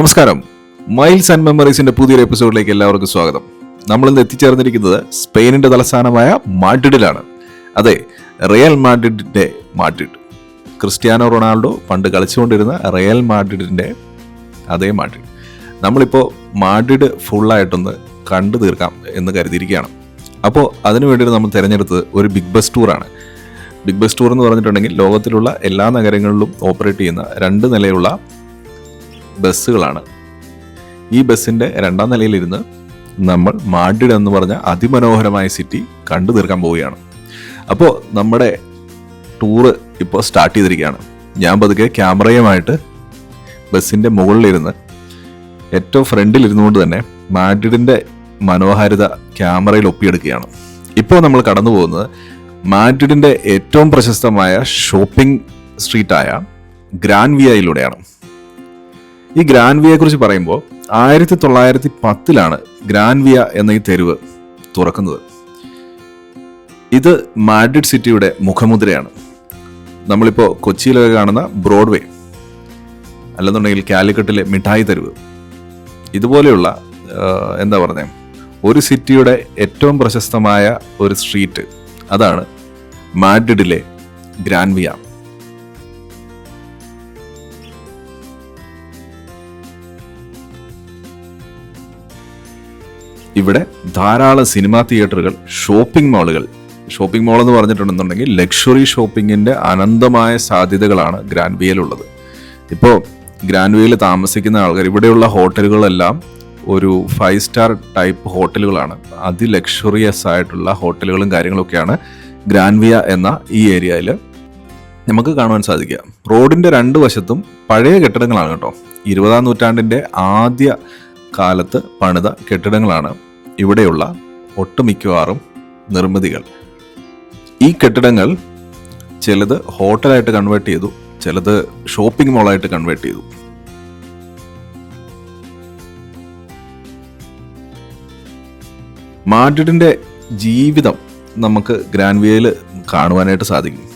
നമസ്കാരം. Miles and മെമ്മറീസിന്റെ പുതിയൊരു എപ്പിസോഡിലേക്ക് എല്ലാവർക്കും സ്വാഗതം. നമ്മൾ ഇന്ന് എത്തിച്ചേർന്നിരിക്കുന്നത് സ്പെയിനിന്റെ തലസ്ഥാനമായ മാഡ്രിഡിലാണ്. അതെ റിയൽ മാഡ്രിഡിന്റെ മാഡ്രിഡ്. ക്രിസ്ത്യാനോ റൊണാൾഡോ പണ്ട് കളിച്ചുകൊണ്ടിരുന്ന റിയൽ മാഡ്രിഡിന്റെ അതേ മാഡ്രിഡ്. നമ്മളിപ്പോൾ മാഡ്രിഡ് ഫുള്ളായിട്ടൊന്ന് കണ്ടു തീർക്കാം എന്ന് കരുതിയിരിക്കുകയാണ്. അപ്പോൾ അതിനു വേണ്ടിയിട്ട് നമ്മൾ തിരഞ്ഞെടുത്തത് ഒരു ബിഗ് ബസ് ടൂറാണ്. ബിഗ് ബസ് ടൂർ എന്ന് പറഞ്ഞിട്ടുണ്ടെങ്കിൽ ലോകത്തിലുള്ള എല്ലാ നഗരങ്ങളിലും ഓപ്പറേറ്റ് ചെയ്യുന്ന രണ്ട് നിലയുള്ള ബസ്സുകളാണ്. ഈ ബസ്സിന്റെ രണ്ടാം നിലയിലിരുന്ന് നമ്മൾ മാഡ്രിഡ് എന്ന് പറഞ്ഞ അതിമനോഹരമായ സിറ്റി കണ്ടു തീർക്കാൻ പോവുകയാണ്. അപ്പോൾ നമ്മുടെ ടൂറ് ഇപ്പോൾ സ്റ്റാർട്ട് ചെയ്തിരിക്കുകയാണ്. ഞാൻ പതുക്കെ ക്യാമറയുമായിട്ട് ബസ്സിന്റെ മുകളിലിരുന്ന് ഏറ്റവും ഫ്രണ്ടിൽ ഇരുന്നുകൊണ്ട് തന്നെ മാഡ്രിഡിന്റെ മനോഹാരിത ക്യാമറയിൽ ഒപ്പിയെടുക്കുകയാണ്. ഇപ്പോൾ നമ്മൾ കടന്നു പോകുന്നത് മാഡ്രിഡിന്റെ ഏറ്റവും പ്രശസ്തമായ ഷോപ്പിംഗ് സ്ട്രീറ്റായ ഗ്രാൻഡ് വിയയിലൂടെയാണ് ഈ ഗ്രാൻഡ് വിയെ കുറിച്ച് പറയുമ്പോൾ ആയിരത്തി തൊള്ളായിരത്തി പത്തിലാണ് ഗ്രാൻഡ് വിയ എന്ന ഈ തെരുവ് തുറക്കുന്നത്. ഇത് മാഡ്രിഡ് സിറ്റിയുടെ മുഖമുദ്രയാണ്. നമ്മളിപ്പോൾ കൊച്ചിയിലൊക്കെ കാണുന്ന ബ്രോഡ്വേ അല്ലെന്നുണ്ടെങ്കിൽ കാലിക്കട്ടിലെ മിഠായി തെരുവ്. ഇതുപോലെയുള്ള എന്താ പറയുന്നത് ഒരു സിറ്റിയുടെ ഏറ്റവും പ്രശസ്തമായ ഒരു സ്ട്രീറ്റ് അതാണ് മാഡ്രിഡിലെ ഗ്രാൻഡ് ഇവിടെ ധാരാളം സിനിമാ തിയേറ്ററുകൾ ഷോപ്പിംഗ് മാളുകൾ. ഷോപ്പിംഗ് മാൾ എന്ന് പറഞ്ഞിട്ടുണ്ടെന്നുണ്ടെങ്കിൽ ലക്ഷറി ഷോപ്പിങ്ങിന്റെ അനന്തമായ സാധ്യതകളാണ് ഗ്രാൻഡ് വിയയിലുള്ളത് ഇപ്പോൾ ഗ്രാൻഡ് താമസിക്കുന്ന ആൾക്കാർ ഇവിടെയുള്ള ഹോട്ടലുകളെല്ലാം ഒരു ഫൈവ് സ്റ്റാർ ടൈപ്പ് ഹോട്ടലുകളാണ്. അതി അതിലക്ഷറിയസ് ആയിട്ടുള്ള ഹോട്ടലുകളും കാര്യങ്ങളൊക്കെയാണ് ഗ്രാൻഡ് വിയ എന്ന ഈ ഏരിയയിൽ നമുക്ക് കാണുവാൻ സാധിക്കുക. റോഡിന്റെ രണ്ട് വശത്തും പഴയ കെട്ടിടങ്ങളാണ് കേട്ടോ. ഇരുപതാം നൂറ്റാണ്ടിന്റെ ആദ്യ കാലത്ത് പണിത കെട്ടിടങ്ങളാണ് ഇവിടെയുള്ള ഒട്ടുമിക്കവാറും നിർമ്മിതികൾ. ഈ കെട്ടിടങ്ങൾ ചിലത് ഹോട്ടലായിട്ട് കൺവേർട്ട് ചെയ്തു ചിലത് ഷോപ്പിംഗ് മോളായിട്ട് കൺവേർട്ട് ചെയ്തു. മാഡ്രിഡിന്റെ ജീവിതം നമുക്ക് ഗ്രാൻഡ് വിയയിൽ കാണുവാനായിട്ട് സാധിക്കും.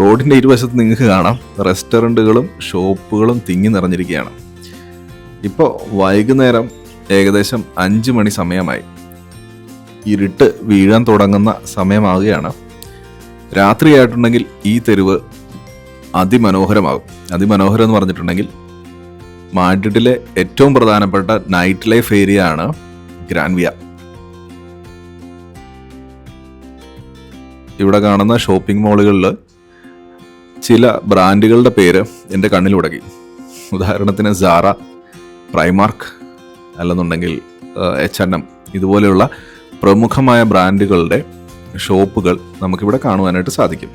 റോഡിന്റെ ഇരുവശത്ത് നിങ്ങൾക്ക് കാണാം റെസ്റ്റോറന്റുകളും ഷോപ്പുകളും തിങ്ങി നിറഞ്ഞിരിക്കുകയാണ്. ഇപ്പോൾ വൈകുന്നേരം ഏകദേശം അഞ്ച് മണി സമയമായി. ഇരുട്ട് വീഴാൻ തുടങ്ങുന്ന സമയമാവുകയാണ്. രാത്രിയായിട്ടുണ്ടെങ്കിൽ ഈ തെരുവ് അതിമനോഹരമാകും. അതിമനോഹരം എന്ന് പറഞ്ഞിട്ടുണ്ടെങ്കിൽ മാഡ്രിഡിലെ ഏറ്റവും പ്രധാനപ്പെട്ട നൈറ്റ് ലൈഫ് ഏരിയ ആണ് ഗ്രാൻവിയ. ഇവിടെ കാണുന്ന ഷോപ്പിംഗ് മാളുകളിൽ ചില ബ്രാൻഡുകളുടെ പേര് എന്റെ കണ്ണിലുടക്കി ഉദാഹരണത്തിന് സാറ പ്രൈമാർക്ക് അല്ലെന്നുണ്ടെങ്കിൽ എച്ച് എൻ എം ഇതുപോലെയുള്ള പ്രമുഖമായ ബ്രാൻഡുകളുടെ ഷോപ്പുകൾ നമുക്കിവിടെ കാണുവാനായിട്ട് സാധിക്കും.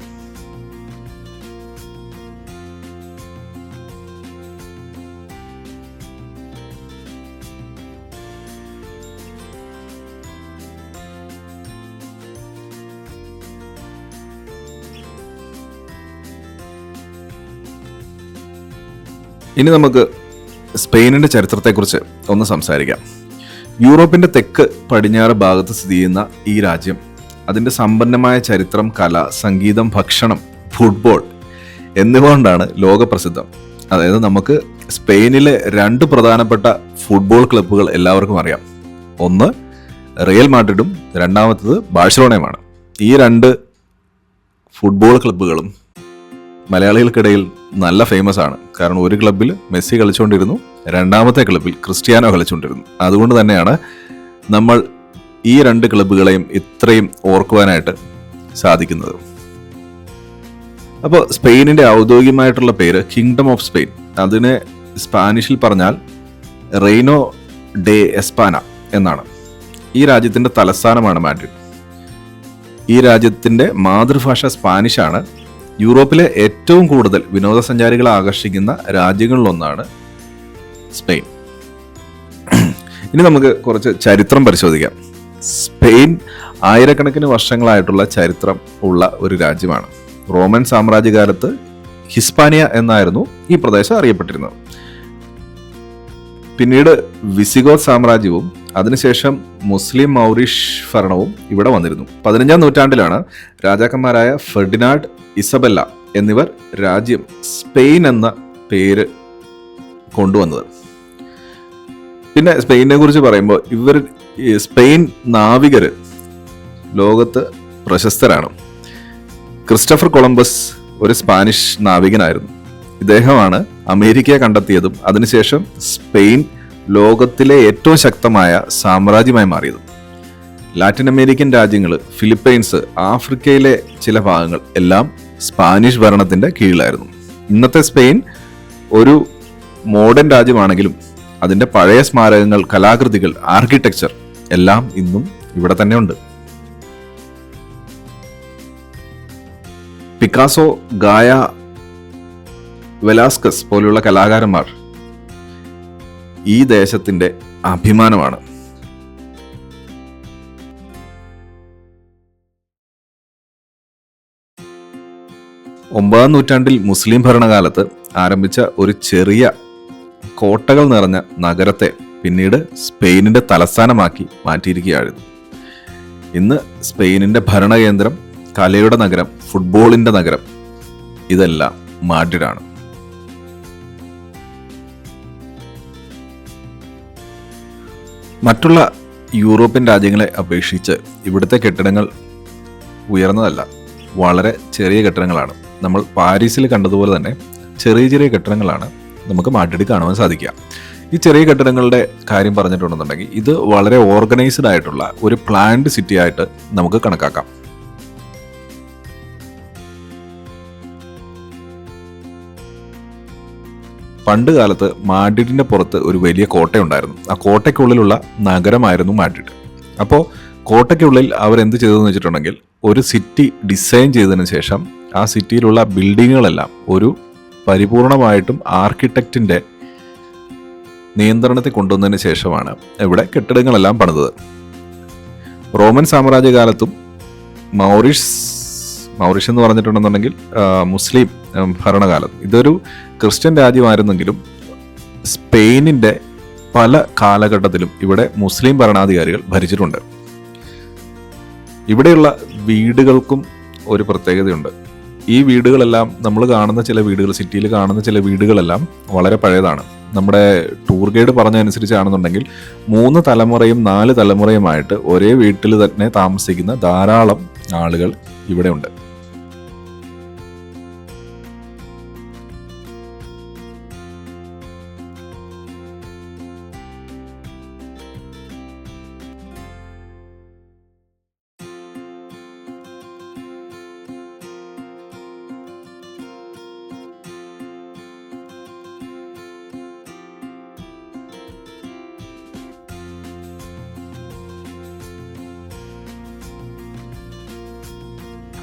ഇനി നമുക്ക് സ്പെയിനിന്റെ ചരിത്രത്തെക്കുറിച്ച് ഒന്ന് സംസാരിക്കാം. യൂറോപ്പിന്റെ തെക്ക് പടിഞ്ഞാറ് ഭാഗത്ത് സ്ഥിതി ചെയ്യുന്ന ഈ രാജ്യം അതിന്റെ സമ്പന്നമായ ചരിത്രം കല സംഗീതം ഭക്ഷണം ഫുട്ബോൾ എന്നിവ കൊണ്ടാണ് ലോകപ്രസിദ്ധം. അതായത് നമുക്ക് സ്പെയിനിലെ രണ്ട് പ്രധാനപ്പെട്ട ഫുട്ബോൾ ക്ലബ്ബുകൾ എല്ലാവർക്കും അറിയാം. ഒന്ന് റിയൽ മാഡ്രിഡും രണ്ടാമത്തത് ബാഴ്സലോണയുമാണ്. ഈ രണ്ട് ഫുട്ബോൾ ക്ലബ്ബുകളും മലയാളികൾക്കിടയിൽ നല്ല ഫേമസ് ആണ്. കാരണം ഒരു ക്ലബ്ബിൽ മെസ്സി കളിച്ചുകൊണ്ടിരുന്നു രണ്ടാമത്തെ ക്ലബ്ബിൽ ക്രിസ്ത്യാനോ കളിച്ചുകൊണ്ടിരുന്നു അതുകൊണ്ട് തന്നെയാണ് നമ്മൾ ഈ രണ്ട് ക്ലബ്ബുകളെയും ഇത്രയും ഓർക്കുവാനായിട്ട് സാധിക്കുന്നത്. അപ്പോൾ സ്പെയിനിന്റെ ഔദ്യോഗികമായിട്ടുള്ള പേര് കിങ്ഡം ഓഫ് സ്പെയിൻ അതിനെ സ്പാനിഷിൽ പറഞ്ഞാൽ റെയ്നോ ഡേ എസ്പാന എന്നാണ്. ഈ രാജ്യത്തിന്റെ തലസ്ഥാനമാണ് മാഡ്രിഡ്. ഈ രാജ്യത്തിന്റെ മാതൃഭാഷ സ്പാനിഷാണ്. യൂറോപ്പിലെ ഏറ്റവും കൂടുതൽ വിനോദസഞ്ചാരികളെ ആകർഷിക്കുന്ന രാജ്യങ്ങളിലൊന്നാണ് സ്പെയിൻ. ഇനി നമുക്ക് കുറച്ച് ചരിത്രം പരിശോധിക്കാം. സ്പെയിൻ ആയിരക്കണക്കിന് വർഷങ്ങളായിട്ടുള്ള ചരിത്രം ഉള്ള ഒരു രാജ്യമാണ്. റോമൻ സാമ്രാജ്യകാലത്ത് ഹിസ്പാനിയ എന്നായിരുന്നു ഈ പ്രദേശം അറിയപ്പെട്ടിരുന്നത്. പിന്നീട് വിസിഗോത്ത് സാമ്രാജ്യവും അതിനുശേഷം മുസ്ലിം മൗറിഷ് ഭരണവും ഇവിടെ വന്നിരുന്നു. പതിനഞ്ചാം നൂറ്റാണ്ടിലാണ് രാജാക്കന്മാരായ ഫെർഡിനാഡ് ഇസബെല്ല എന്നിവർ രാജ്യം സ്പെയിൻ എന്ന പേര് കൊണ്ടുവന്നത്. പിന്നെ സ്പെയിനെ കുറിച്ച് പറയുമ്പോൾ ഇവർ സ്പെയിൻ നാവികർ ലോകത്ത് പ്രശസ്തരാണ്. ക്രിസ്റ്റഫർ കൊളംബസ് ഒരു സ്പാനിഷ് നാവികനായിരുന്നു. ഇദ്ദേഹമാണ് അമേരിക്കയെ കണ്ടെത്തിയതും അതിനുശേഷം സ്പെയിൻ ലോകത്തിലെ ഏറ്റവും ശക്തമായ സാമ്രാജ്യമായി മാറിയതും. ലാറ്റിൻ അമേരിക്കൻ രാജ്യങ്ങൾ ഫിലിപ്പൈൻസ് ആഫ്രിക്കയിലെ ചില ഭാഗങ്ങൾ എല്ലാം സ്പാനിഷ് ഭരണത്തിന്റെ കീഴിലായിരുന്നു. ഇന്നത്തെ സ്പെയിൻ ഒരു മോഡേൺ രാജ്യമാണെങ്കിലും അതിന്റെ പഴയ സ്മാരകങ്ങൾ കലാകൃതികൾ ആർക്കിടെക്ചർ എല്ലാം ഇന്നും ഇവിടെ തന്നെ ഉണ്ട്. പിക്കാസോ ഗായ വെലാസ്കസ് പോലുള്ള കലാകാരന്മാർ ഈ ദേശത്തിന്റെ അഭിമാനമാണ്. ഒമ്പതാം നൂറ്റാണ്ടിൽ മുസ്ലിം ഭരണകാലത്ത് ആരംഭിച്ച ഒരു ചെറിയ കോട്ടകൾ നിറഞ്ഞ നഗരത്തെ പിന്നീട് സ്പെയിനിന്റെ തലസ്ഥാനമാക്കി മാറ്റിയിരിക്കുകയായിരുന്നു. ഇന്ന് സ്പെയിനിന്റെ ഭരണകേന്ദ്രം കലയുടെ നഗരം ഫുട്ബോളിന്റെ നഗരം ഇതെല്ലാം മാഡ്രിഡാണ്. മറ്റുള്ള യൂറോപ്യൻ രാജ്യങ്ങളെ അപേക്ഷിച്ച് ഇവിടുത്തെ കെട്ടിടങ്ങൾ ഉയർന്നതല്ല. വളരെ ചെറിയ കെട്ടിടങ്ങളാണ്. നമ്മൾ പാരീസിൽ കണ്ടതുപോലെ തന്നെ ചെറിയ ചെറിയ കെട്ടിടങ്ങളാണ് നമുക്ക് മാഡ്രിഡിൽ കാണുവാൻ സാധിക്കുക. ഈ ചെറിയ കെട്ടിടങ്ങളുടെ കാര്യം പറഞ്ഞിട്ടുണ്ടെന്നുണ്ടെങ്കിൽ ഇത് വളരെ ഓർഗനൈസ്ഡ് ആയിട്ടുള്ള ഒരു പ്ലാൻഡ് സിറ്റി ആയിട്ട് നമുക്ക് കണക്കാക്കാം. പണ്ട് കാലത്ത് മാഡ്രിഡിന്റെ പുറത്ത് ഒരു വലിയ കോട്ടയുണ്ടായിരുന്നു. ആ കോട്ടയ്ക്കുള്ളിലുള്ള നഗരമായിരുന്നു മാഡ്രിഡ്. അപ്പോൾ കോട്ടയ്ക്കുള്ളിൽ അവർ അവരെന്ത് ചെയ്തതെന്ന് വെച്ചിട്ടുണ്ടെങ്കിൽ ഒരു സിറ്റി ഡിസൈൻ ചെയ്തതിന് ശേഷം ആ സിറ്റിയിലുള്ള ബിൽഡിങ്ങുകളെല്ലാം ഒരു പരിപൂർണമായിട്ടും ആർക്കിടെക്റ്റിന്റെ നിയന്ത്രണത്തിൽ കൊണ്ടുവന്നതിന് ശേഷമാണ് ഇവിടെ കെട്ടിടങ്ങളെല്ലാം പണിതത്. റോമൻ സാമ്രാജ്യകാലത്തും മൗറിഷ് മൗറിഷ് എന്ന് പറഞ്ഞിട്ടുണ്ടെന്നുണ്ടെങ്കിൽ മുസ്ലിം ഭരണകാലം ഇതൊരു ക്രിസ്ത്യൻ രാജ്യമായിരുന്നെങ്കിലും സ്പെയിനിന്റെ പല കാലഘട്ടത്തിലും ഇവിടെ മുസ്ലിം ഭരണാധികാരികൾ ഭരിച്ചിട്ടുണ്ട്. ഇവിടെയുള്ള വീടുകൾക്കും ഒരു പ്രത്യേകതയുണ്ട്. ഈ വീടുകളെല്ലാം നമ്മൾ കാണുന്ന ചില വീടുകൾ സിറ്റിയിൽ കാണുന്ന ചില വീടുകളെല്ലാം വളരെ പഴയതാണ്. നമ്മുടെ ടൂർ ഗൈഡ് പറഞ്ഞ അനുസരിച്ചാണെന്നുണ്ടെങ്കിൽ മൂന്ന് തലമുറയും നാല് തലമുറയുമായിട്ട് ഒരേ വീട്ടിൽ തന്നെ താമസിക്കുന്ന ധാരാളം ആളുകൾ ഇവിടെ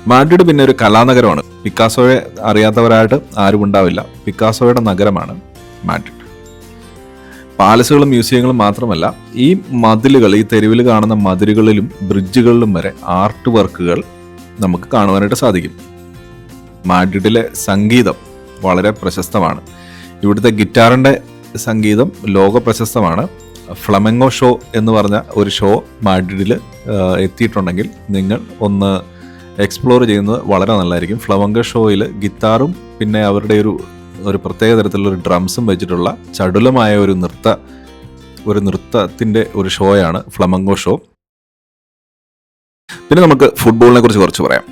മാഡ്രിഡ് പിന്നെ ഒരു കലാനഗരമാണ്. പിക്കാസോയെ അറിയാത്തവരായിട്ട് ആരും ഉണ്ടാവില്ല. പിക്കാസോയുടെ നഗരമാണ് മാഡ്രിഡ്. പാലസുകളും മ്യൂസിയങ്ങളും മാത്രമല്ല ഈ മതിലുകൾ ഈ തെരുവിൽ കാണുന്ന മതിലുകളിലും ബ്രിഡ്ജുകളിലും വരെ ആർട്ട് വർക്കുകൾ നമുക്ക് കാണുവാനായിട്ട് സാധിക്കും. മാഡ്രിഡിലെ സംഗീതം വളരെ പ്രശസ്തമാണ്. ഇവിടുത്തെ ഗിറ്റാറിന്റെ സംഗീതം ലോക പ്രശസ്തമാണ്. ഫ്ലമെങ്ങോ ഷോ എന്ന് പറഞ്ഞ ഒരു ഷോ മാഡ്രിഡിൽ എത്തിയിട്ടുണ്ടെങ്കിൽ നിങ്ങൾ ഒന്ന് എക്സ്പ്ലോർ ചെയ്യുന്നത് വളരെ നല്ലതായിരിക്കും. ഫ്ലവങ്ക ഷോയിൽ ഗിത്താറും പിന്നെ അവരുടെ ഒരു ഒരു പ്രത്യേക തരത്തിലുള്ള ഡ്രംസും വെച്ചിട്ടുള്ള ചടുലമായ ഒരു നൃത്ത ഒരു നൃത്തത്തിന്റെ ഒരു ഷോയാണ് ഫ്ലമംഗോ ഷോ പിന്നെ നമുക്ക് ഫുട്ബോളിനെ കുറിച്ച് കുറച്ച് പറയാം.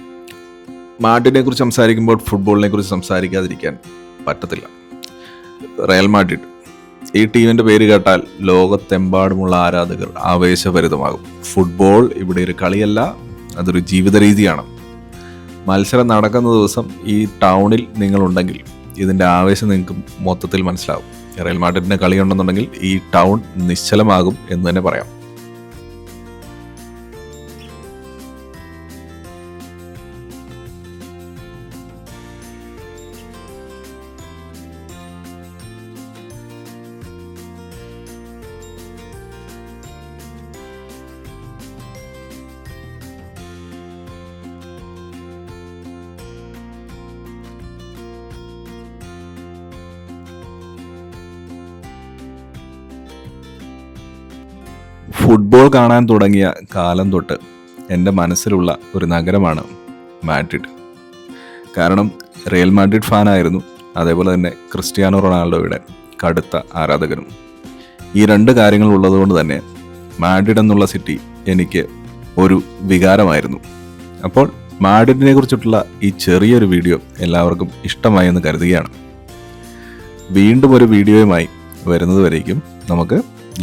മാഡ്രിഡിനെ കുറിച്ച് സംസാരിക്കുമ്പോൾ ഫുട്ബോളിനെ കുറിച്ച് സംസാരിക്കാതിരിക്കാൻ പറ്റത്തില്ല. റയൽ മാഡ്രിഡ് ഈ ടീമിന്റെ പേര് കേട്ടാൽ ലോകത്തെമ്പാടുമുള്ള ആരാധകർ ആവേശഭരിതമാകും. ഫുട്ബോൾ ഇവിടെ ഒരു കളിയല്ല അതൊരു ജീവിത രീതിയാണ് മത്സരം നടക്കുന്ന ദിവസം ഈ ടൗണിൽ നിങ്ങളുണ്ടെങ്കിൽ ഇതിന്റെ ആവേശം നിങ്ങൾക്ക് മൊത്തത്തിൽ മനസ്സിലാവും. റയൽ മാഡ്രിഡിന്റെ കളിയുണ്ടെന്നുണ്ടെങ്കിൽ ഈ ടൗൺ നിശ്ചലമാകും എന്ന് തന്നെ പറയാം. ഫുട്ബോൾ കാണാൻ തുടങ്ങിയ കാലം തൊട്ട് എന്റെ മനസ്സിലുള്ള ഒരു നഗരമാണ് മാഡ്രിഡ്. കാരണം റിയൽ മാഡ്രിഡ് ഫാനായിരുന്നു അതേപോലെ തന്നെ ക്രിസ്ത്യാനോ റൊണാൾഡോയുടെ കടുത്ത ആരാധകനും ഈ രണ്ട് കാര്യങ്ങൾ ഉള്ളതുകൊണ്ട് തന്നെ മാഡ്രിഡ് എന്നുള്ള സിറ്റി എനിക്ക് ഒരു വികാരമായിരുന്നു. അപ്പോൾ മാഡ്രിഡിനെ കുറിച്ചിട്ടുള്ള ഈ ചെറിയൊരു വീഡിയോ എല്ലാവർക്കും ഇഷ്ടമായി എന്ന് കരുതുകയാണ്. വീണ്ടും ഒരു വീഡിയോയുമായി വരുന്നതുവരേക്കും നമുക്ക്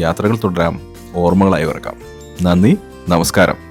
യാത്രകൾ തുടരാം. ഓർമ്മകളായി വർക്കാം നന്ദി നമസ്കാരം.